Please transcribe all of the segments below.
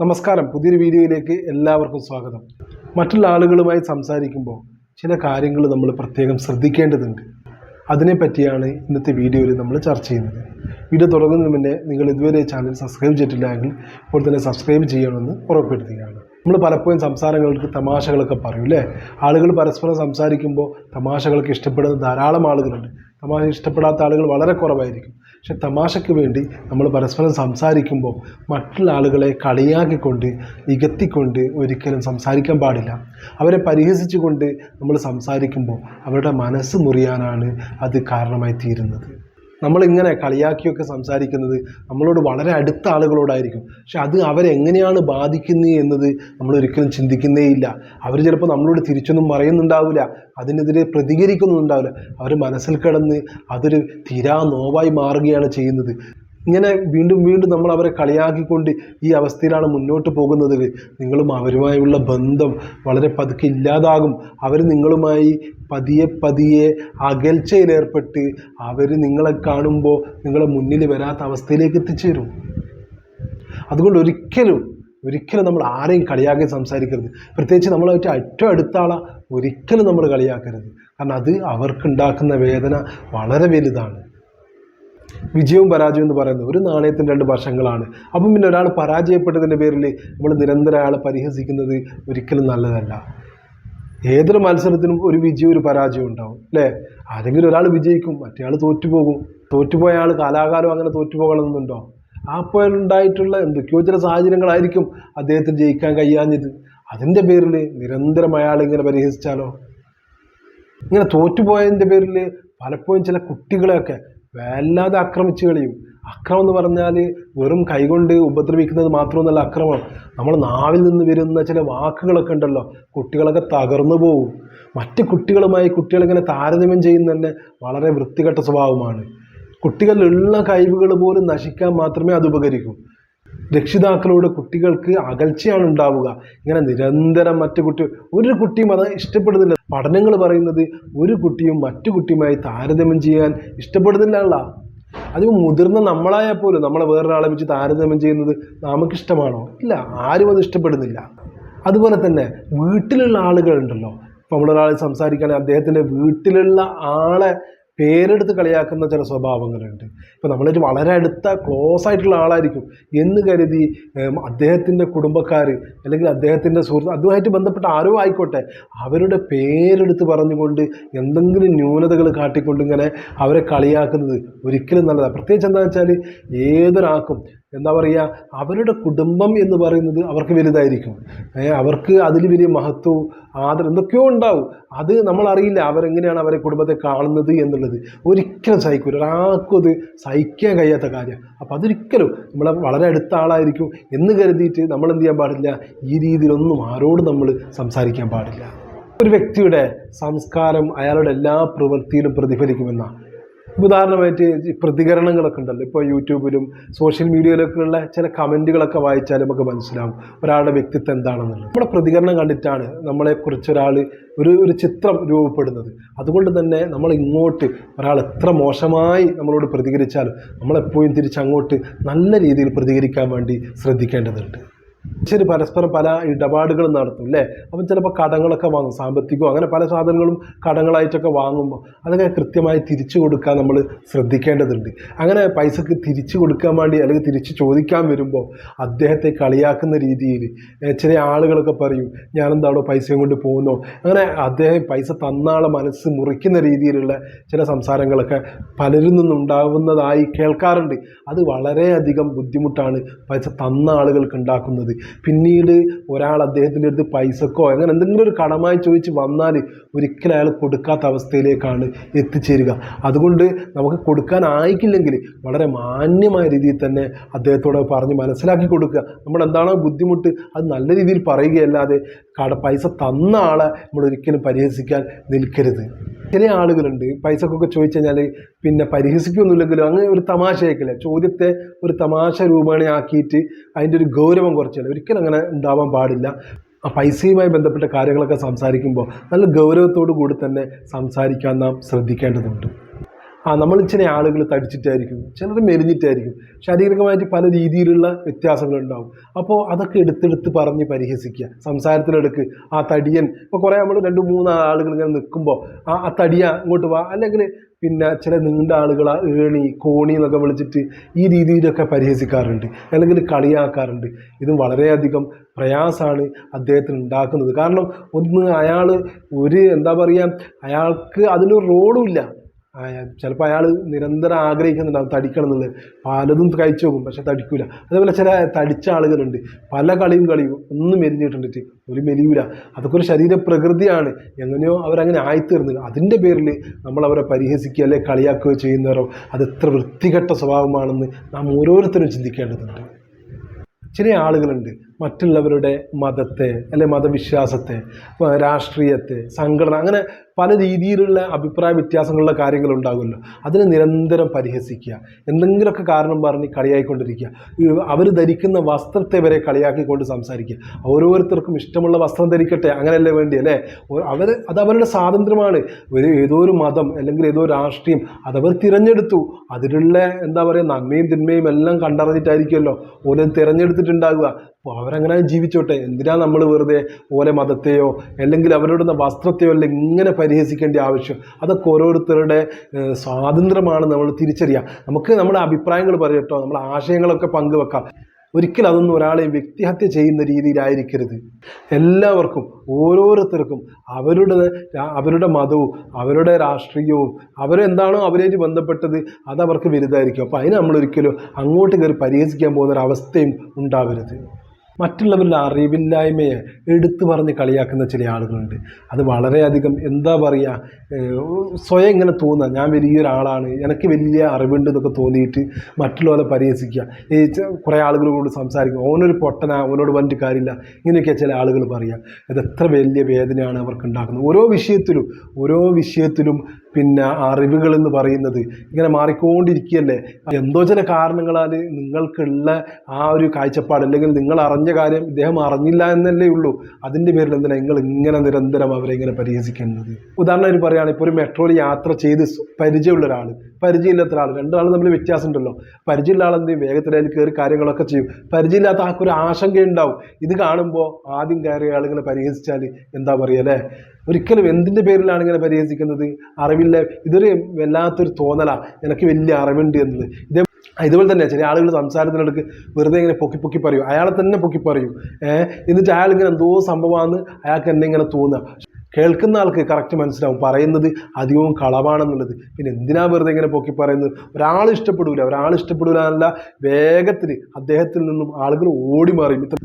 നമസ്കാരം. പുതിയൊരു വീഡിയോയിലേക്ക് എല്ലാവർക്കും സ്വാഗതം. മറ്റുള്ള ആളുകളുമായി സംസാരിക്കുമ്പോൾ ചില കാര്യങ്ങൾ നമ്മൾ പ്രത്യേകം ശ്രദ്ധിക്കേണ്ടതുണ്ട്. അതിനെപ്പറ്റിയാണ് ഇന്നത്തെ വീഡിയോയിൽ നമ്മൾ ചർച്ച ചെയ്യുന്നത്. വീഡിയോ തുടങ്ങുന്നതിന് മുന്നേ നിങ്ങൾ ഇതുവരെ ചാനൽ സബ്സ്ക്രൈബ് ചെയ്തിട്ടില്ല എങ്കിൽ ഇപ്പോൾ തന്നെ സബ്സ്ക്രൈബ് ചെയ്യണമെന്ന് ഉറപ്പെടുത്തുകയാണ് നമ്മൾ പലപ്പോഴും സംസാരങ്ങൾക്ക് തമാശകളൊക്കെ പറയും അല്ലേ? ആളുകൾ പരസ്പരം സംസാരിക്കുമ്പോൾ തമാശകളൊക്കെ ഇഷ്ടപ്പെടുന്ന ധാരാളം ആളുകളുണ്ട്. തമാശ ഇഷ്ടപ്പെടാത്ത ആളുകൾ വളരെ കുറവായിരിക്കും. പക്ഷെ തമാശയ്ക്ക് വേണ്ടി നമ്മൾ പരസ്പരം സംസാരിക്കുമ്പോൾ മറ്റുള്ള ആളുകളെ കളിയാക്കിക്കൊണ്ട് ഇകത്തിക്കൊണ്ട് ഒരിക്കലും സംസാരിക്കാൻ പാടില്ല. അവരെ പരിഹസിച്ചുകൊണ്ട് നമ്മൾ സംസാരിക്കുമ്പോൾ അവരുടെ മനസ്സ് മുറിയാനാണ് അത് കാരണമായി തീരുന്നത്. നമ്മളിങ്ങനെ കളിയാക്കിയൊക്കെ സംസാരിക്കുന്നത് നമ്മളോട് വളരെ അടുത്ത ആളുകളോടായിരിക്കും. പക്ഷെ അത് അവരെങ്ങനെയാണ് ബാധിക്കുന്നത് എന്നത് നമ്മൾ ഒരിക്കലും ചിന്തിക്കുന്നേ ഇല്ല അവർ ചിലപ്പോൾ നമ്മളോട് തിരിച്ചൊന്നും പറയുന്നുണ്ടാവില്ല. അതിനെതിരെ പ്രതികരിക്കുന്നുണ്ടാവില്ല അവർ മനസ്സിൽ കിടന്ന് അതൊരു തീരാ നോവായി മാറുകയാണ് ചെയ്യുന്നത്. ഇങ്ങനെ വീണ്ടും വീണ്ടും നമ്മൾ അവരെ കളിയാക്കിക്കൊണ്ട് ഈ അവസ്ഥയിലാണ് മുന്നോട്ട് പോകുന്നത്. നിങ്ങളും അവരുമായുള്ള ബന്ധം വളരെ പതുക്കെ ഇല്ലാതാകും. അവർ നിങ്ങളുമായി പതിയെ പതിയെ അകൽച്ചയിലേർപ്പെട്ട് അവർ നിങ്ങളെ കാണുമ്പോൾ നിങ്ങളെ മുന്നിൽ വരാത്ത അവസ്ഥയിലേക്ക് എത്തിച്ചേരും. അതുകൊണ്ട് ഒരിക്കലും ഒരിക്കലും നമ്മൾ ആരെയും കളിയാക്കി സംസാരിക്കരുത്. പ്രത്യേകിച്ച് നമ്മളായിട്ട് ഏറ്റവും അടുത്ത ഒരിക്കലും നമ്മൾ കളിയാക്കരുത്. കാരണം അത് അവർക്കുണ്ടാക്കുന്ന വേദന വളരെ വലുതാണ്. വിജയവും പരാജയവും എന്ന് പറയുന്നത് ഒരു നാണയത്തിന്റെ രണ്ട് വശങ്ങളാണ്. അപ്പം പിന്നെ ഒരാൾ പരാജയപ്പെട്ടതിന്റെ പേരിൽ നമ്മൾ നിരന്തരം അയാളെ പരിഹസിക്കുന്നത് ഒരിക്കലും നല്ലതല്ല. ഏതൊരു മത്സരത്തിനും ഒരു വിജയവും ഒരു പരാജയവും ഉണ്ടാവും അല്ലേ? ആരെങ്കിലും ഒരാൾ വിജയിക്കും മറ്റേ ആൾ തോറ്റുപോകും. തോറ്റുപോയ ആൾ കാലാകാലം അങ്ങനെ തോറ്റുപോകണമെന്നുണ്ടോ? ആ പോലുണ്ടായിട്ടുള്ള എന്തൊക്കെയോ ചില സാഹചര്യങ്ങളായിരിക്കും അദ്ദേഹത്തിന് ജയിക്കാൻ കഴിയാഞ്ഞത്. അതിന്റെ പേരിൽ നിരന്തരം അയാൾ ഇങ്ങനെ പരിഹസിച്ചാലോ? ഇങ്ങനെ തോറ്റുപോയതിന്റെ പേരിൽ പലപ്പോഴും ചില കുട്ടികളെയൊക്കെ വല്ലാതെ ആക്രമിച്ചു കളിയും. അക്രമം എന്ന് പറഞ്ഞാൽ വെറും കൈകൊണ്ട് ഉപദ്രവിക്കുന്നത് മാത്രമൊന്നുമല്ല അക്രമം. നമ്മൾ നാവിൽ നിന്ന് വരുന്ന ചില വാക്കുകളൊക്കെ ഉണ്ടല്ലോ കുട്ടികളൊക്കെ തകർന്നു പോവും. മറ്റ് കുട്ടികളുമായി കുട്ടികളിങ്ങനെ താരതമ്യം ചെയ്യുന്ന തന്നെ വളരെ വൃത്തികെട്ട സ്വഭാവമാണ്. കുട്ടികളിലുള്ള കഴിവുകൾ പോലും നശിക്കാൻ മാത്രമേ അത് ഉപകരിക്കൂ. രക്ഷിതാക്കളോട് കുട്ടികൾക്ക് അകൽച്ചയാണ് ഉണ്ടാവുക. ഇങ്ങനെ നിരന്തരം മറ്റു കുട്ടി ഒരു കുട്ടിയും അത് ഇഷ്ടപ്പെടുന്നില്ല. പഠനങ്ങൾ പറയുന്നത് ഒരു കുട്ടിയും മറ്റു കുട്ടിയുമായി താരതമ്യം ചെയ്യാൻ ഇഷ്ടപ്പെടുന്നില്ല അത് മുതിർന്ന നമ്മളായാൽ പോലും നമ്മളെ വേറൊരാളെ വെച്ച് താരതമ്യം ചെയ്യുന്നത് നമുക്കിഷ്ടമാണോ? ഇല്ല ആരും അത് ഇഷ്ടപ്പെടുന്നില്ല. അതുപോലെ തന്നെ വീട്ടിലുള്ള ആളുകളുണ്ടല്ലോ. ഇപ്പോൾ നമ്മളൊരാൾ സംസാരിക്കുകയാണെങ്കിൽ അദ്ദേഹത്തിന്റെ വീട്ടിലുള്ള ആളെ പേരെടുത്ത് കളിയാക്കുന്ന ചില സ്വഭാവങ്ങളുണ്ട്. ഇപ്പോൾ നമ്മളൊരു വളരെ അടുത്ത ക്ലോസ് ആയിട്ടുള്ള ആളായിരിക്കും എന്ന് കരുതി അദ്ദേഹത്തിന്റെ കുടുംബക്കാർ അല്ലെങ്കിൽ അദ്ദേഹത്തിന്റെ സുഹൃത്ത് അതുമായിട്ട് ബന്ധപ്പെട്ട ആരോ ആയിക്കോട്ടെ അവരുടെ പേരെടുത്ത് പറഞ്ഞുകൊണ്ട് എന്തെങ്കിലും ന്യൂനതകൾ കാട്ടിക്കൊണ്ട് ഇങ്ങനെ അവരെ കളിയാക്കുന്നത് ഒരിക്കലും നല്ലതാണ് പ്രത്യേകിച്ച് എന്താ വെച്ചാൽ ഏതൊരാൾക്കും എന്താ പറയുക അവരുടെ കുടുംബം എന്ന് പറയുന്നത് അവർക്ക് വലുതായിരിക്കും. അവർക്ക് അതിൽ വലിയ മഹത്വവും ആദരം എന്തൊക്കെയോ ഉണ്ടാവും. അത് നമ്മളറിയില്ല അവരെങ്ങനെയാണ് അവരെ കുടുംബത്തെ കാണുന്നത് എന്നുള്ളത്. ഒരിക്കലും സഹിക്കില്ല ഒരാൾക്കും അത് സഹിക്കാൻ കഴിയാത്ത കാര്യം അപ്പോൾ അതൊരിക്കലും നമ്മളെ വളരെ അടുത്ത ആളായിരിക്കും എന്ന് കരുതിയിട്ട് നമ്മൾ എന്ത് ചെയ്യാൻ പാടില്ല? ഈ രീതിയിലൊന്നും ആരോടും നമ്മൾ സംസാരിക്കാൻ പാടില്ല. ഒരു വ്യക്തിയുടെ സംസ്കാരം അയാളുടെ എല്ലാ പ്രവൃത്തിയിലും പ്രതിഫലിക്കുമെന്നാണ്. ഉദാഹരണമായിട്ട് പ്രതികരണങ്ങളൊക്കെ ഉണ്ടല്ലോ. ഇപ്പോൾ യൂട്യൂബിലും സോഷ്യൽ മീഡിയയിലൊക്കെ ഉള്ള ചില കമന്റുകളൊക്കെ വായിച്ചാൽ നമുക്ക് മനസ്സിലാവും ഒരാളുടെ വ്യക്തിത്വം എന്താണെന്നുള്ളത്. നമ്മുടെ പ്രതികരണം കണ്ടിട്ടാണ് നമ്മളെക്കുറിച്ച് ഒരാൾ ഒരു ഒരു ചിത്രം രൂപപ്പെടുന്നത്. അതുകൊണ്ട് തന്നെ നമ്മൾ ഇങ്ങോട്ട് ഒരാൾ എത്ര മോശമായി നമ്മളോട് പ്രതികരിച്ചാലും നമ്മളെപ്പോഴും തിരിച്ചങ്ങോട്ട് നല്ല രീതിയിൽ പ്രതികരിക്കാൻ വേണ്ടി ശ്രദ്ധിക്കേണ്ടതുണ്ട്. ശരി പരസ്പരം പല ഇടപാടുകൾ നടത്തും അല്ലേ? അപ്പം ചിലപ്പോൾ കടങ്ങളൊക്കെ വാങ്ങും സാമ്പത്തികവും അങ്ങനെ പല സാധനങ്ങളും കടങ്ങളായിട്ടൊക്കെ വാങ്ങുമ്പോൾ അതൊക്കെ കൃത്യമായി തിരിച്ചു കൊടുക്കാൻ നമ്മൾ ശ്രദ്ധിക്കേണ്ടതുണ്ട്. അങ്ങനെ പൈസക്ക് തിരിച്ചു കൊടുക്കാൻ വേണ്ടി അല്ലെങ്കിൽ തിരിച്ച് ചോദിക്കാൻ വരുമ്പോൾ അദ്ദേഹത്തെ കളിയാക്കുന്ന രീതിയിൽ ചില ആളുകളൊക്കെ പറയും ഞാനെന്താണോ പൈസയും കൊണ്ട് പോകുന്നോ? അങ്ങനെ അദ്ദേഹം പൈസ തന്നാളെ മനസ്സ് മുറിക്കുന്ന രീതിയിലുള്ള ചില സംസാരങ്ങളൊക്കെ പലരിൽ നിന്നുണ്ടാകുന്നതായി കേൾക്കാറുണ്ട്. അത് വളരെയധികം ബുദ്ധിമുട്ടാണ് പൈസ തന്ന ആളുകൾക്ക് ഉണ്ടാക്കുന്നത്. പിന്നീട് ഒരാൾ അദ്ദേഹത്തിന്റെ അടുത്ത് പൈസക്കോ അങ്ങനെ എന്തെങ്കിലും ഒരു കടമായി ചോദിച്ച് വന്നാൽ ഒരിക്കലും അയാൾ കൊടുക്കാത്ത അവസ്ഥയിലേക്കാണ് എത്തിച്ചേരുക. അതുകൊണ്ട് നമുക്ക് കൊടുക്കാൻ ആയിക്കില്ലെങ്കിൽ വളരെ മാന്യമായ രീതിയിൽ തന്നെ അദ്ദേഹത്തോട് പറഞ്ഞ് മനസ്സിലാക്കി കൊടുക്കുക. നമ്മൾ എന്താണോ ബുദ്ധിമുട്ട് അത് നല്ല രീതിയിൽ പറയുകയല്ലാതെ കട പൈസ തന്ന ആളെ നമ്മൾ ഒരിക്കലും പരിഹസിക്കാൻ നിൽക്കരുത്. ചില ആളുകളുണ്ട് പൈസക്കൊക്കെ ചോദിച്ചു കഴിഞ്ഞാൽ പിന്നെ പരിഹസിക്കൊന്നുമില്ലെങ്കിലും അങ്ങനെ ഒരു തമാശയാക്കില്ല ചോദ്യത്തെ ഒരു തമാശ രൂപേണയാക്കിയിട്ട് അതിന്റെ ഒരു ഗൗരവം കുറച്ചില്ല? ഒരിക്കലും അങ്ങനെ ഉണ്ടാവാൻ പാടില്ല. ആ പൈസയുമായി ബന്ധപ്പെട്ട കാര്യങ്ങളൊക്കെ സംസാരിക്കുമ്പോൾ നല്ല ഗൗരവത്തോടു കൂടി തന്നെ സംസാരിക്കാൻ നാം ശ്രദ്ധിക്കേണ്ടതുണ്ട്. ആ നമ്മൾ ചില ആളുകൾ തടിച്ചിട്ടായിരിക്കും ചിലർ മെലിഞ്ഞിട്ടായിരിക്കും. ശാരീരികമായിട്ട് പല രീതിയിലുള്ള വ്യത്യാസങ്ങളുണ്ടാവും. അപ്പോൾ അതൊക്കെ എടുത്തെടുത്ത് പറഞ്ഞ് പരിഹസിക്കുക. സംസാരത്തിലെടുക്ക് ആ തടിയൻ ഇപ്പോൾ കുറേ നമ്മൾ രണ്ട് മൂന്ന് ആളുകൾ ഇങ്ങനെ നിൽക്കുമ്പോൾ ആ ആ തടിയ ഇങ്ങോട്ട് വാ. അല്ലെങ്കിൽ പിന്നെ ചില നീണ്ട ആളുകൾ ആ ഏണി കോണി എന്നൊക്കെ വിളിച്ചിട്ട് ഈ രീതിയിലൊക്കെ പരിഹസിക്കാറുണ്ട്. അല്ലെങ്കിൽ കളിയാക്കാറുണ്ട്. ഇത് വളരെയധികം പ്രയാസമാണ് അദ്ദേഹത്തിന് ഉണ്ടാക്കുന്നത്. കാരണം ഒന്ന് അയാൾ ഒരു എന്താ പറയുക അയാൾക്ക് അതിനൊരു റോളുമില്ല ചിലപ്പോൾ അയാൾ നിരന്തരം ആഗ്രഹിക്കുന്നുണ്ടാവും തടിക്കണം എന്നുള്ളത്. പലതും കഴിച്ചു നോക്കും പക്ഷെ തടിക്കൂല. അതേപോലെ ചില തടിച്ച ആളുകളുണ്ട്. പല കളിയും കളിയും ഒന്നും മെലിഞ്ഞിട്ടുണ്ട് ഒരു മെലിയൂല. അതൊക്കെ ഒരു ശരീര പ്രകൃതിയാണ് എങ്ങനെയോ അവരങ്ങനെ ആയിത്തീർന്നത് അതിന്റെ പേരിൽ നമ്മൾ അവരെ പരിഹസിക്കുക അല്ലെ കളിയാക്കുകയോ ചെയ്യുന്നവരോ അത് എത്ര വൃത്തികെട്ട സ്വഭാവമാണെന്ന് നാം ഓരോരുത്തരും ചിന്തിക്കേണ്ടതുണ്ട്. ചില ആളുകളുണ്ട്. മറ്റുള്ളവരുടെ മതത്തെ അല്ലെ മതവിശ്വാസത്തെ രാഷ്ട്രീയത്തെ സംഘടന അങ്ങനെ പല രീതിയിലുള്ള അഭിപ്രായ വ്യത്യാസങ്ങളുള്ള കാര്യങ്ങൾ ഉണ്ടാകുമല്ലോ. അതിനെ നിരന്തരം പരിഹസിക്കുക. എന്തെങ്കിലുമൊക്കെ കാരണം പറഞ്ഞ് കളിയായിക്കൊണ്ടിരിക്കുക. അവർ ധരിക്കുന്ന വസ്ത്രത്തെ വരെ കളിയാക്കിക്കൊണ്ട് സംസാരിക്കുക. ഓരോരുത്തർക്കും ഇഷ്ടമുള്ള വസ്ത്രം ധരിക്കട്ടെ അങ്ങനെയല്ലേ വേണ്ടി അല്ലേ? അവർ അത് അവരുടെ സ്വാതന്ത്ര്യമാണ്. ഒരു ഏതോ ഒരു മതം അല്ലെങ്കിൽ ഏതോ ഒരു രാഷ്ട്രീയം അതവർ തിരഞ്ഞെടുത്തു. അതിലുള്ള എന്താ പറയുക നന്മയും തിന്മയും എല്ലാം കണ്ടറിഞ്ഞിട്ടായിരിക്കുമല്ലോ. ഓരോ തിരഞ്ഞെടുത്തിട്ടുണ്ടാകുക അപ്പോൾ അവരങ്ങനെ ജീവിച്ചോട്ടെ. എന്തിനാ നമ്മൾ വെറുതെ ഓലെ മതത്തെയോ അല്ലെങ്കിൽ അവരോടുന്ന വസ്ത്രത്തെയോ അല്ല ഇങ്ങനെ പരിഹസിക്കേണ്ട ആവശ്യം? അതൊക്കെ ഓരോരുത്തരുടെ സ്വാതന്ത്ര്യമാണ് നമ്മൾ തിരിച്ചറിയുക നമുക്ക് നമ്മുടെ അഭിപ്രായങ്ങൾ പറയട്ടോ നമ്മുടെ ആശയങ്ങളൊക്കെ പങ്കുവെക്കാം. ഒരിക്കലും അതൊന്നും ഒരാളെയും വ്യക്തിഹത്യ ചെയ്യുന്ന രീതിയിലായിരിക്കരുത്. എല്ലാവർക്കും ഓരോരുത്തർക്കും അവരുടെ അവരുടെ മതവും അവരുടെ രാഷ്ട്രീയവും അവരെന്താണോ അവരേറ്റ് ബന്ധപ്പെട്ടത് അതവർക്ക് വലുതായിരിക്കും. അപ്പോൾ അതിന് നമ്മളൊരിക്കലും അങ്ങോട്ട് കയറി പരിഹസിക്കാൻ പോകുന്ന ഒരു അവസ്ഥയും ഉണ്ടാവരുത്. മറ്റുള്ളവരുടെ അറിവില്ലായ്മയെ എടുത്തു പറഞ്ഞ് കളിയാക്കുന്ന ചില ആളുകളുണ്ട്. അത് വളരെയധികം എന്താ പറയുക സ്വയം ഇങ്ങനെ തോന്നുക ഞാൻ വലിയൊരാളാണ് എനിക്ക് വലിയ അറിവുണ്ട് എന്നൊക്കെ തോന്നിയിട്ട് മറ്റുള്ളവരെ പരിഹസിക്കുക. ഈ കുറേ ആളുകളോട് സംസാരിക്കുക. ഓനൊരു പൊട്ടനാ ഓനോട് പറഞ്ഞിട്ട് കാര്യമില്ല. ഇങ്ങനെയൊക്കെ ചില ആളുകൾ പറയുക ഇത് എത്ര വലിയ വേദനയാണ് അവർക്ക് ഉണ്ടാക്കുന്നത് ഓരോ വിഷയത്തിലും ഓരോ വിഷയത്തിലും പിന്നെ അറിവുകൾ എന്ന് പറയുന്നത് ഇങ്ങനെ മാറിക്കൊണ്ടിരിക്കുകയല്ലേ? എന്തോ ചില കാരണങ്ങളാൽ നിങ്ങൾക്കുള്ള ആ ഒരു കാഴ്ചപ്പാട് അല്ലെങ്കിൽ നിങ്ങൾ അറിഞ്ഞ കാര്യം ഇദ്ദേഹം അറിഞ്ഞില്ല എന്നല്ലേ ഉള്ളൂ. അതിന്റെ പേരിൽ എന്തിനാണ് നിങ്ങൾ ഇങ്ങനെ നിരന്തരം അവരെ ഇങ്ങനെ പരിഹസിക്കുന്നത് ഒരു പറയുകയാണ് ഇപ്പോൾ ഒരു മെട്രോയിൽ യാത്ര ചെയ്ത് പരിചയമുള്ള ഒരാൾ പരിചയമില്ലാത്ത ഒരാൾ രണ്ടാളും തമ്മിൽ വ്യത്യാസം ഉണ്ടല്ലോ പരിചയമുള്ള ആൾ എന്ത് ചെയ്യും? വേഗത്തിൽ അതിൽ കയറി കാര്യങ്ങളൊക്കെ ചെയ്യും. പരിചയമില്ലാത്ത ആൾക്ക് ഒരു ആശങ്ക ഉണ്ടാവും ഇത് കാണുമ്പോൾ ആദ്യം കയറിയ ആളിങ്ങനെ പരിഹസിച്ചാൽ എന്താ പറയുക അല്ലേ? ഒരിക്കലും എന്തിന്റെ പേരിലാണ് ഇങ്ങനെ പരിഹസിക്കുന്നത്? അറിവില്ല ഇതൊരു വല്ലാത്തൊരു തോന്നലാണ് എനിക്ക് വലിയ അറിവുണ്ട് എന്നത്. ഇതേ ഇതുപോലെ തന്നെ ചില ആളുകൾ സംസാരത്തിനിടക്ക് വെറുതെ ഇങ്ങനെ പൊക്കി പൊക്കി പറയും. അയാളെ തന്നെ പൊക്കി പറയും. എന്നിട്ട് അയാൾ ഇങ്ങനെ എന്തോ സംഭവമാണെന്ന് അയാൾക്ക് എന്നെ ഇങ്ങനെ തോന്നുക കേൾക്കുന്ന ആൾക്ക് കറക്റ്റ് മനസ്സിലാവും. പറയുന്നത് അധികവും കളവാണെന്നുള്ളത്. പിന്നെ എന്തിനാ വെറുതെ ഇങ്ങനെ പൊക്കി പറയുന്നത്? ഒരാൾ ഇഷ്ടപ്പെടില്ല ഒരാൾ ഇഷ്ടപ്പെടില്ല എന്നല്ല വേഗത്തിൽ അദ്ദേഹത്തിൽ നിന്നും ആളുകൾ ഓടി ഇത്ര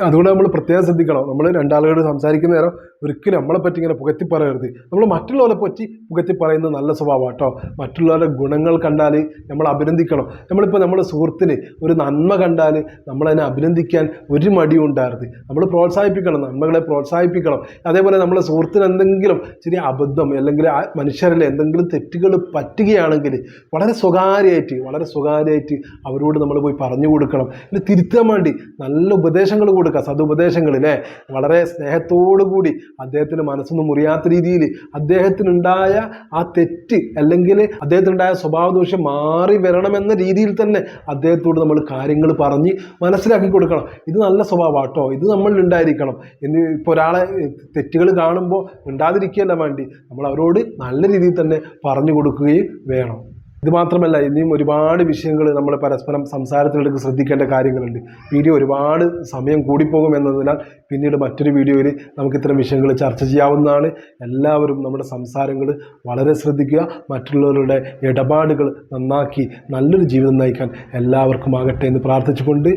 അതുകൊണ്ട് നമ്മൾ പ്രത്യേകം ശ്രദ്ധിക്കണം. നമ്മൾ രണ്ടാളുകളോട് സംസാരിക്കുന്ന നേരം ഒരിക്കലും നമ്മളെ പറ്റി ഇങ്ങനെ പുകത്തി പറയരുത്. നമ്മൾ മറ്റുള്ളവരെ പറ്റി പുകത്തി പറയുന്നത് നല്ല സ്വഭാവമാണ് കേട്ടോ. മറ്റുള്ളവരുടെ ഗുണങ്ങൾ കണ്ടാൽ നമ്മൾ അഭിനന്ദിക്കണം. നമ്മളിപ്പോൾ നമ്മുടെ സുഹൃത്തിന് ഒരു നന്മ കണ്ടാൽ നമ്മളതിനെ അഭിനന്ദിക്കാൻ ഒരു മടിയും ഉണ്ടാകരുത്. നമ്മൾ പ്രോത്സാഹിപ്പിക്കണം നന്മകളെ പ്രോത്സാഹിപ്പിക്കണം. അതേപോലെ നമ്മളെ സുഹൃത്തിന് എന്തെങ്കിലും ചെറിയ അബദ്ധം അല്ലെങ്കിൽ ആ മനുഷ്യരിലെ എന്തെങ്കിലും തെറ്റുകൾ പറ്റുകയാണെങ്കിൽ വളരെ സ്വകാര്യമായിട്ട് വളരെ സ്വകാര്യമായിട്ട് അവരോട് നമ്മൾ പോയി പറഞ്ഞു കൊടുക്കണം. പിന്നെ തിരുത്താൻ വേണ്ടി നല്ല ഉപദേശങ്ങൾ കൊടുക്കുക. സതുപദേശങ്ങൾ അല്ലേ വളരെ സ്നേഹത്തോടു കൂടി അദ്ദേഹത്തിന് മനസ്സൊന്നും മുറിയാത്ത രീതിയിൽ അദ്ദേഹത്തിനുണ്ടായ ആ തെറ്റ് അല്ലെങ്കിൽ അദ്ദേഹത്തിനുണ്ടായ സ്വഭാവദോഷം മാറി വരണമെന്ന രീതിയിൽ തന്നെ അദ്ദേഹത്തോട് നമ്മൾ കാര്യങ്ങൾ പറഞ്ഞ് മനസ്സിലാക്കി കൊടുക്കണം. ഇത് നല്ല സ്വഭാവം ഇത് നമ്മളിൽ ഉണ്ടായിരിക്കണം. എന്ന് ഇപ്പോൾ ഒരാളെ തെറ്റുകൾ കാണുമ്പോൾ ഉണ്ടാതിരിക്കുകയല്ല വേണ്ടി. നമ്മൾ അവരോട് നല്ല രീതിയിൽ തന്നെ പറഞ്ഞു കൊടുക്കുകയും വേണം. ഇത് മാത്രമല്ല ഇനിയും ഒരുപാട് വിഷയങ്ങൾ നമ്മൾ പരസ്പരം സംസാരത്തിനിടയ്ക്ക് ശ്രദ്ധിക്കേണ്ട കാര്യങ്ങളുണ്ട്. വീഡിയോ ഒരുപാട് സമയം കൂടിപ്പോകും എന്നതിനാൽ പിന്നീട് മറ്റൊരു വീഡിയോയിൽ നമുക്ക് ഇത്തരം വിഷയങ്ങൾ ചർച്ച ചെയ്യാവുന്നതാണ്. എല്ലാവരും നമ്മുടെ സംസാരങ്ങൾ വളരെ ശ്രദ്ധിക്കുക. മറ്റുള്ളവരുടെ ഇടപാടുകൾ നന്നാക്കി നല്ലൊരു ജീവിതം നയിക്കാൻ എല്ലാവർക്കും ആകട്ടെ എന്ന് പ്രാർത്ഥിച്ചുകൊണ്ട്